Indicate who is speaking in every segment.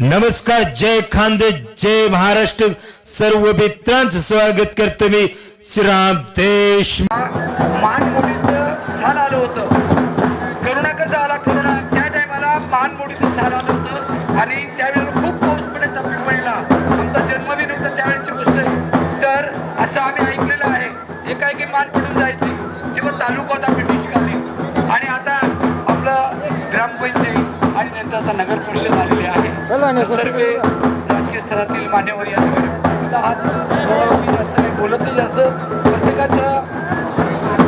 Speaker 1: नमस्कार जय खानदे जय महाराष्ट्र. सर्व मित्रांचं स्वागत करतो मी श्रीराम देश.
Speaker 2: मानमोडीचं साल आलं होतं. करोना कसा आला? करोना त्या टायमाला मानमोडीचं साल आलं होतं. आणि त्यावेळेला खूप पाऊस पडायचा पिंपळीला. आमचा जन्म बी नव्हता त्यावेळेची गोष्ट. आहे तर असं आम्ही ऐकलेलं आहे. एकाएकी मान पडून जायची. किंवा तालुका होता ब्रिटिश काली आणि आता आपलं ग्रामपंचायत आणि नंतर आता नगर परिषद आली. आहे सर्व राजकीय स्तरातील मान्यवर या ठिकाणी आहात. मी जास्त काही बोलत नाही जास्त प्रत्येकाचं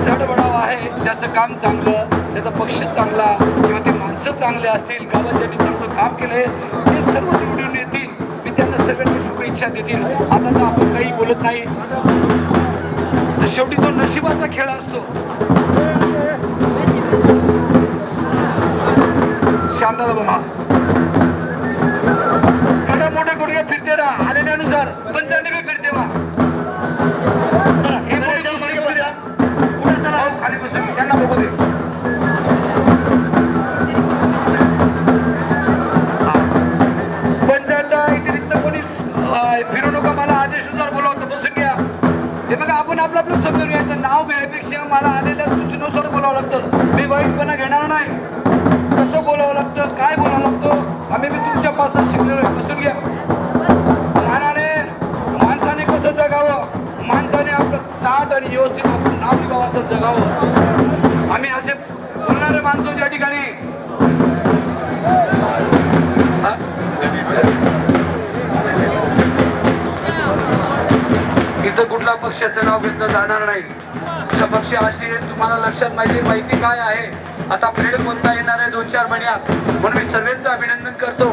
Speaker 2: चढबडाव आहे. त्याचं काम चांगलं त्याचा पक्ष चांगला किंवा ते माणसं चांगले असतील गावात ज्यांनी चांगलं काम केलंय ते सर्व निवडून येतील. मी त्यांना सर्वांना शुभेच्छा देतील. आता तर आपण काही बोलत नाही. तर शेवटी तो नशिबाचा खेळ असतो. शांतता बोला. करूया फिरते राहा आलेल्यानुसार. पंचांनी बी फिरते वा हे हो, खाली बसून त्यांना बघू दे. पंचायतच्या व्यतिरिक्त कोणी अं, फिरू नका मला आदेशानुसार बोलावतं बसून घ्या. हे बघा आपण आपलं आपलं समजून घ्यायचं नाव घ्यायपेक्षा मला आलेल्या सूचनेनुसार बोलावं लागतं. मी वाईटपणा घेणार नाही. कसं बोलावं लागतं काय बोलावं लागतं आम्ही मी तुमच्यापासून शिकलेलो आहे. बसून घ्या. व्यवस्थित आपण नाव निघावं असं जगावं. आम्ही असे बोलणारे माणसं त्या ठिकाणी इथं कुठला पक्षाचं नाव घेतलं जाणार नाही. सपक्ष अशी तुम्हाला लक्षात माहिती माहिती काय आहे? आता फ्रीडम कोणता येणार आहे दोन चार महिन्यात म्हणून मी सर्वांचं अभिनंदन करतो.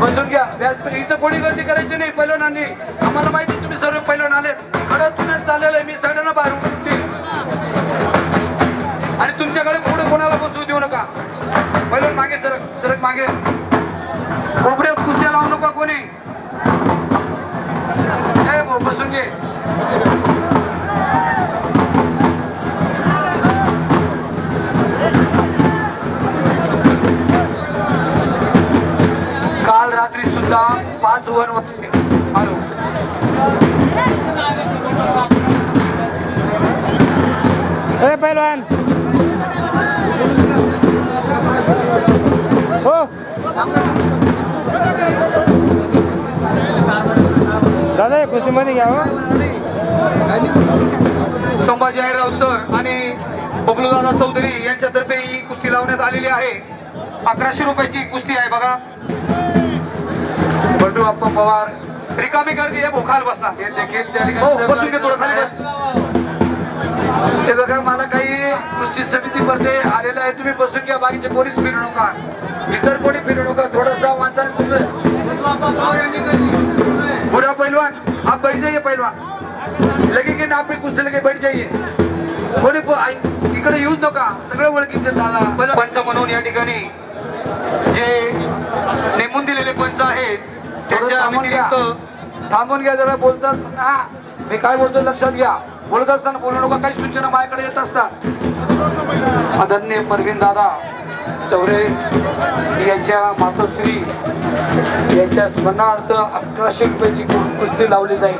Speaker 2: बसून घ्या. व्यासपीठ इथं कोणी गर्दी करायची नाही पैलवानांनी. आम्हाला माहिती आहे तुम्ही सर्व पैलवान आलेत. खरं चाललेलं आहे मी सगळ्यांना बाहेर उठून देईन आणि तुमच्याकडे पुढे कोणाला बसू देऊ नका. पैलवान मागे सरक सरक मागे. पाच वन वाजते हॅलो
Speaker 3: ए हो। दादा कुस्तीमध्ये घ्यावं हो.
Speaker 2: संभाजी राव सर आणि बबलूदादा चौधरी यांच्यातर्फे ही कुस्ती लावण्यात आलेली आहे. अकराशे रुपयाची कुस्ती आहे बघा. बंडू अप्पा पवार. रिकामी गर्दी आहे भोकाल बसला. हे हो, बसून घे थोडं खाली बस. ते बघा मला काही कुस्ती समितीमध्ये आलेलं आहे तुम्ही बसून घ्या बाकीचे कोणीच फिरू नका. इतर कोणी फिरू नका. थोडासा माणसाने समजा बुरा पैलवान आप बैठ जाइए पैलवान. लगे की ना आपली कुस्ती लगे बैठ जाइए. कोणी इकडे येऊच नका. सगळं ओळखीचे दादा. पंच म्हणून या ठिकाणी जे नेमून दिलेले पंच आहेत त्यांच्या
Speaker 3: थांबून घ्या.
Speaker 2: व्यतिरिक्त थांबून घ्या जरा बोलतात हा मी काय बोलतो लक्षात घ्या. बोलत असताना बोलू नका काही सूचना माझ्याकडे येत असतात. आदरणीय परवीन दादा चौरे यांच्या मातोश्री यांच्या स्मरणार्थ अकराशे रुपयाची कुस्ती लावली जाईल.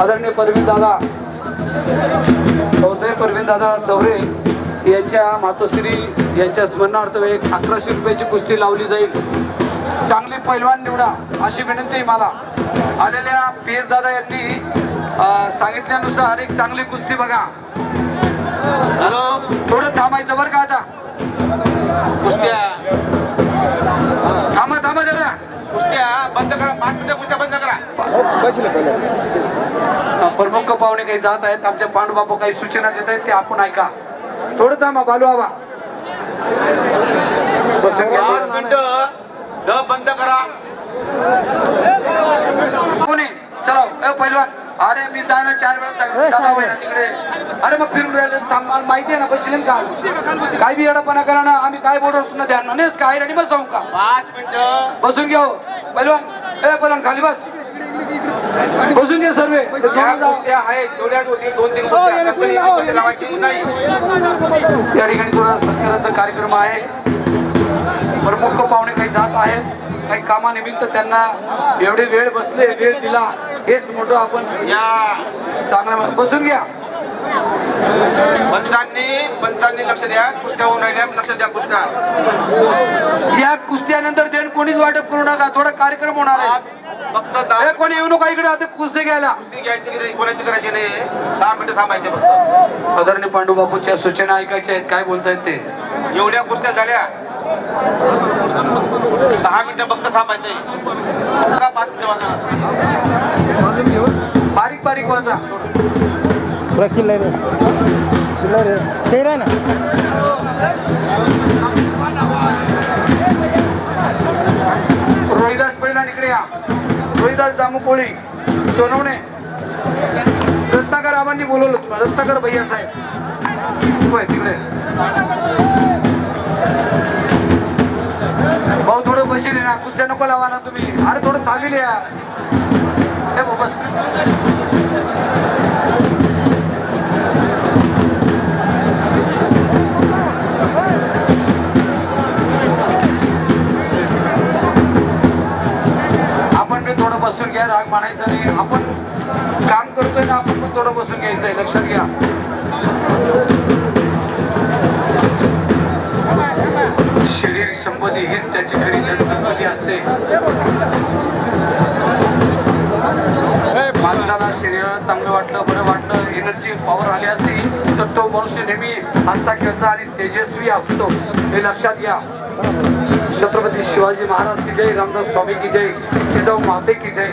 Speaker 2: आदरणीय परवीन दादा भाऊसाहेब परवीन दादा चौरे यांच्या मातोश्री यांच्या स्मरणार्थ एक अकराशे रुपयाची कुस्ती लावली जाईल. चांगले पैलवान निवडा अशी विनंती आहे मला. आलेल्या पी एस दादा यांनी सांगितल्यानुसार एक चांगली कुस्ती बघा. हॅलो थोडं थांबायचं बरं का आता? कुस्त्या. थांबा थांबा जरा कुस्त्या बंद करा. पाच मिनिटं कुस्त्या बंद करा. प्रमुख पाहुणे काही जात आहेत. आमच्या पांडुबाबू काही सूचना देत आहेत ते आपण ऐका. थोडं थांबा बालू बाबा.
Speaker 4: बंद करा.
Speaker 2: कोणी? चला ए पहिलवान. अरे मी जायला चार वेळा तिकडे. अरे मग फिरून राहिले. थांब मला माहिती आहे ना बसले का? काय बी येडापणा करा ना आम्ही काय बोलतो तुला ध्यान नाहीच काय रेडी बस सांगू का?
Speaker 4: पाच मिनिटं.
Speaker 2: बसून घ्या हो. पहिलवान ए पहिलवान खाली बस. बसून घ्या सर्व.
Speaker 4: होती दोन तीन नाही.
Speaker 2: या ठिकाणी थोडा सत्काराचा कार्यक्रम आहे. प्रमुख जात आहेत. काही कामानिमित्त त्यांना एवढे वेळ बसले वेळ दिला. हेच मोठं आपण
Speaker 4: या
Speaker 2: चांगलं बसून घ्या.
Speaker 4: पंचांनी पंचांनी लक्ष द्या. कुस्त्या होऊन राहिल्या. लक्ष द्या कुस्त्या.
Speaker 2: या कुस्त्यानंतर देण कोणीच वाटप करू नका. थोडा कार्यक्रम होणार आहे.
Speaker 4: फक्त
Speaker 2: कोणी येऊ नका इकडे. आता कुस्ती घ्यायला.
Speaker 4: कुस्ती घ्यायची कोणाची करायची नाही? दहा मिनिटं थांबायचे फक्त.
Speaker 2: आदरणीय पांडू बापूच्या सूचना ऐकायच्या आहेत. काय बोलतायत ते?
Speaker 4: एवढ्या कुस्त्या झाल्या. दहा मिनिटं फक्त थांबायचे पाच मिनिटं वाजणार
Speaker 2: बारीक बारीक वाजा
Speaker 3: पुरा किल्ला रे. किल्ला रे ते रे ना.
Speaker 2: रोहिदास पहिला इकडे या. रोहिदास दामू कोळी सोनवणे. रत्नाकर आबांनी बोलवलं तुम्हाला रत्नाकर भैया साहेब. तिकडे. भाऊ थोडं बशील ना कुस्त्या नको लावा ना तुम्ही. अरे थोडं थांबील या. भाऊ, बस. आपण बी थोडं बसून घ्या राग मानायचा नाही. आपण काम करतोय ना आपण पण थोडं बसून घ्यायचंय. लक्षात घ्या. संपत्ती हीच त्याची खरी संपत्ती असते. माणसाला शरीराला चांगलं वाटलं बरं वाटलं एनर्जी पॉवर आली असती तर तो मनुष्य नेहमी हसता खेळता आणि तेजस्वी असतो. हे लक्षात घ्या. छत्रपती शिवाजी महाराज की जय रामदास स्वामी की जय जिजाऊ माते की जय.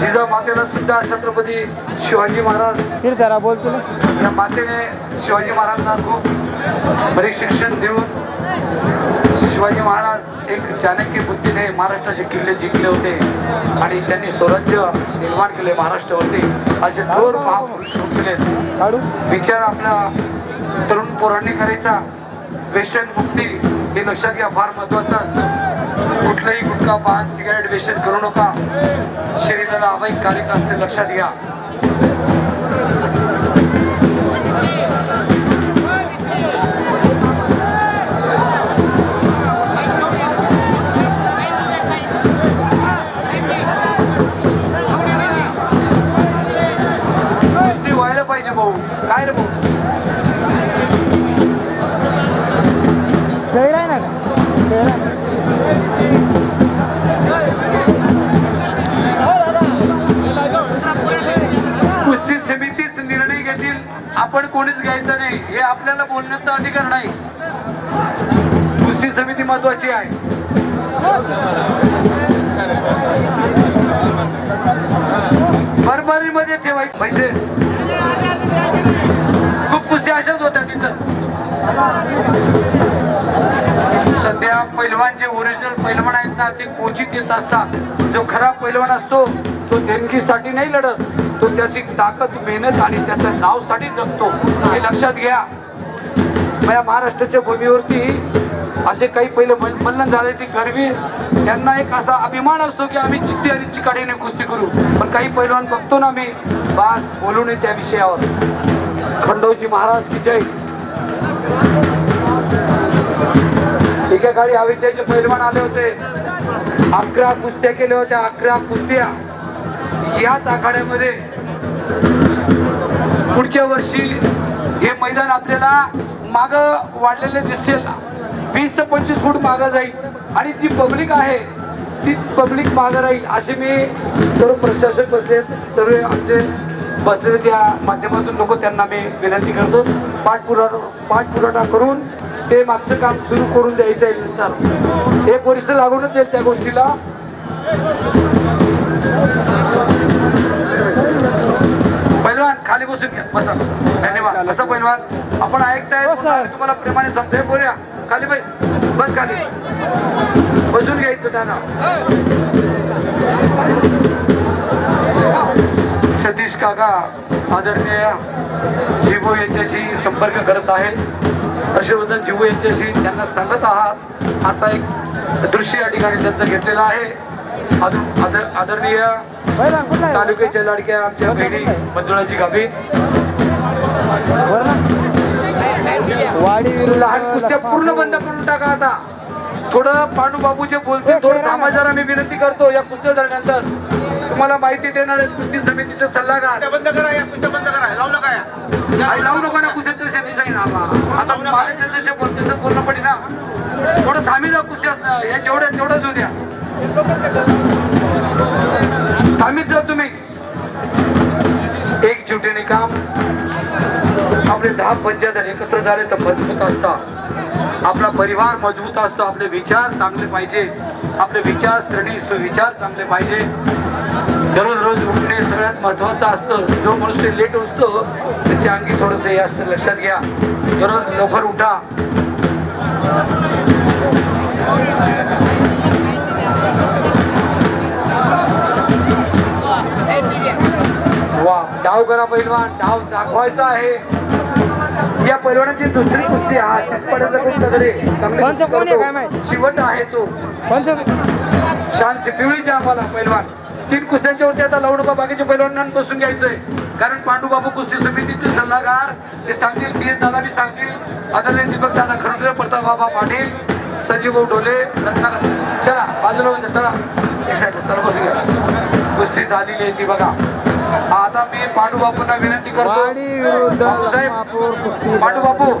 Speaker 2: जिजाऊ मातेला सुद्धा छत्रपती शिवाजी महाराज
Speaker 3: फिर जरा बोल तुला
Speaker 2: या मातेने शिवाजी महाराजांना खूप बरे शिक्षण देऊन शिवाजी महाराज एक चाणक्य बुद्धीने महाराष्ट्राचे किल्ले जिंकले होते आणि त्यांनी स्वराज्य निर्माण केले महाराष्ट्रावरती. असे थोर महापुरुष होऊन विचार आपला तरुण पोरांनी करायचा. व्यसन मुक्ती हे लक्षात घ्या फार महत्वाचं असतं. कुठलाही गुटखा पान सिगारेट व्यसन करू नका. शरीराला अवैध कार्यक असते लक्षात घ्या. कोणीच घ्यायचं नाही. हे आपल्याला बोलण्याचा अधिकार नाही. कुस्ती समिती महत्वाची आहे. बरबरीमध्ये ठेवायचे पैसे. खूप कुस्ती अशाच होत्या तिथं. सध्या पैलवान जे ओरिजिनल पैलवान आहेत ना ते कोचित येत असतात. जो खरा पैलवान असतो तो देणगीसाठी नाही लढत तो त्याची ताकद मेहनत आणि त्याच्या नावसाठी जगतो. हे लक्षात घ्या. माझ्या महाराष्ट्राच्या भूमीवरती असे काही पहिले मल- झाले ती गरवी त्यांना एक असा अभिमान असतो की आम्ही चित्ती आणि चिकाडीने कुस्ती करू. पण काही पैलवान बघतो ना मी बास बोलू नये त्या विषयावर. खंडोजी महाराज की जय. एका काळी अविद्याचे पैलवान आले होते. अकरा कुस्त्या केल्या होत्या अकरा कुस्त्या. याच आखाड्यामध्ये पुढच्या वर्षी हे मैदान आपल्याला माग वाढलेले दिसतील वीस ते पंचवीस फूट मागं जाईल. आणि जी पब्लिक आहे ती पब्लिक मागं राहील असे मी सर्व प्रशासक बसले सर्व आमचे बसलेले त्या माध्यमातून लोक त्यांना मी विनंती करतो. पाठपुरावा पाठपुरावा करून ते मागचं काम सुरू करून द्यायचं आहे नंतर एक वर्ष लागूनच येईल त्या गोष्टीला. बसा. धन्यवाद. बसा पैलवान आपण ऐकताय
Speaker 3: हो, सर.
Speaker 2: तुम्हाला प्रेमाने सांगतोय बोलूया. खाली बस. बस खाली. बसून घ्यायचं त्यांना. सतीश काका आदरणीय जिबू यांच्याशी संपर्क करत आहेत. हर्षवर्धन जिबू यांच्याशी त्यांना सांगत आहात. असा एक दृश्य या ठिकाणी त्यांचं घेतलेलं आहे. अजून आदर आदरणीय तालुक्याच्या लाडक्या आमच्या बहिणी मंजुळाची
Speaker 3: ना वाडी
Speaker 2: कुस्त्या पूर्ण बंद करून टाका आता. थोडं पांडू बाबू जे बोलतील थोडं जरा मी विनंती करतो या कुस्त्या झाल्यानंतर तुम्हाला माहिती देणार आहे कुस्ती समितीचे सल्लागार.
Speaker 4: बंद करा या कुस्त्या बंद करा. जाऊ नका या.
Speaker 2: लावू नको ना कुस्त्या तसे नाही सांगितलं आम्हाला. आता मला जसे बोल तसं बोलणं पडेल ना थोडं थांबी जा कुस्त्या या जेवढ्या तेवढंच होऊ द्या. थांबीत जा तुम्ही. एकजुटीने काम आपले दहा पंचायत एकत्र झाले तर मजबूत असतात. आपला परिवार मजबूत असतो. आपले विचार चांगले पाहिजे. आपले विचार श्रेणी सुविचार चांगले पाहिजे. दररोज रोज उठणे सगळ्यात महत्वाचं असतं. जो मनुष्य लेट उठतो त्याच्या अंगी थोडंसं हे असतं. लक्षात घ्या. दररोज लवकर उठा. करा पैलवान डाव दाखवायचा आहे. या पैलवानाची दुसरी कुस्ती हा चिचपाड्याचा खूप तगडे? शिवट आहे तो. शान पिवळीचे आम्हाला पैलवान तीन कुस्त्यांच्या वरती आता लावू नका बाकीचे पैलवानांना बसून घ्यायचंय. कारण पांडू बाबू कुस्ती समितीचे सल्लागार ते सांगतील पी एस दादा बी सांगतील आदरणीय दीपक दादा खरडे प्रताप बाबा पाटील संजीव भाऊ डोले रत्नाकर चला बाजूला चला. एक साईड चला बसून घ्या. कुस्ती झालेली आहे ती बघा. आता मी पांडू बापूंना विनंती करतो. पांडू बापू